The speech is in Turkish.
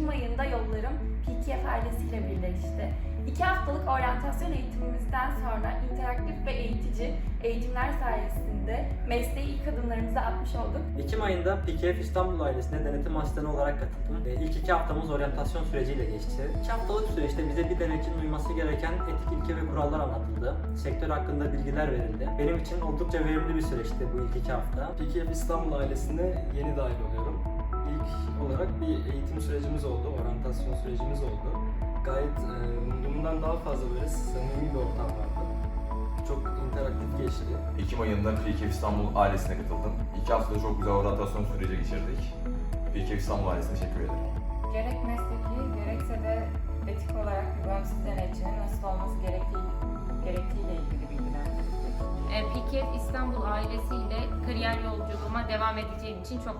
Ekim ayında yollarım PTF ailesiyle birleşti. İki haftalık oryantasyon eğitimimizden sonra interaktif ve eğitici eğitimler sayesinde mesleği ilk adımlarımızı atmış olduk. Ekim ayında PKF İstanbul ailesine denetim asistanı olarak katıldım. Ve ilk iki haftamız oryantasyon süreciyle geçti. İki haftalık süreçte bize bir denetçinin uyması gereken etik ilke ve kurallar anlatıldı. Sektör hakkında bilgiler verildi. Benim için oldukça verimli bir süreçti bu ilk iki hafta. PKF İstanbul ailesine yeni dahil oluyorum. Bir eğitim sürecimiz oldu, oryantasyon sürecimiz oldu. Gayet e, umduğumdan daha fazla böyle samimi bir ortam vardı. Çok interaktif geçti. Ekim ayında PKF İstanbul ailesine katıldım. İki haftada çok güzel oryantasyon süreci geçirdik. PKF İstanbul ailesine teşekkür ederim. Gerek mesleki gerekse de etik olarak bir bağımsız denetçinin nasıl olması gerektiği, gerektiğiyle ilgili bilgilendirildik. E, PKF İstanbul ailesiyle kariyer yolculuğuma devam edeceğim için çok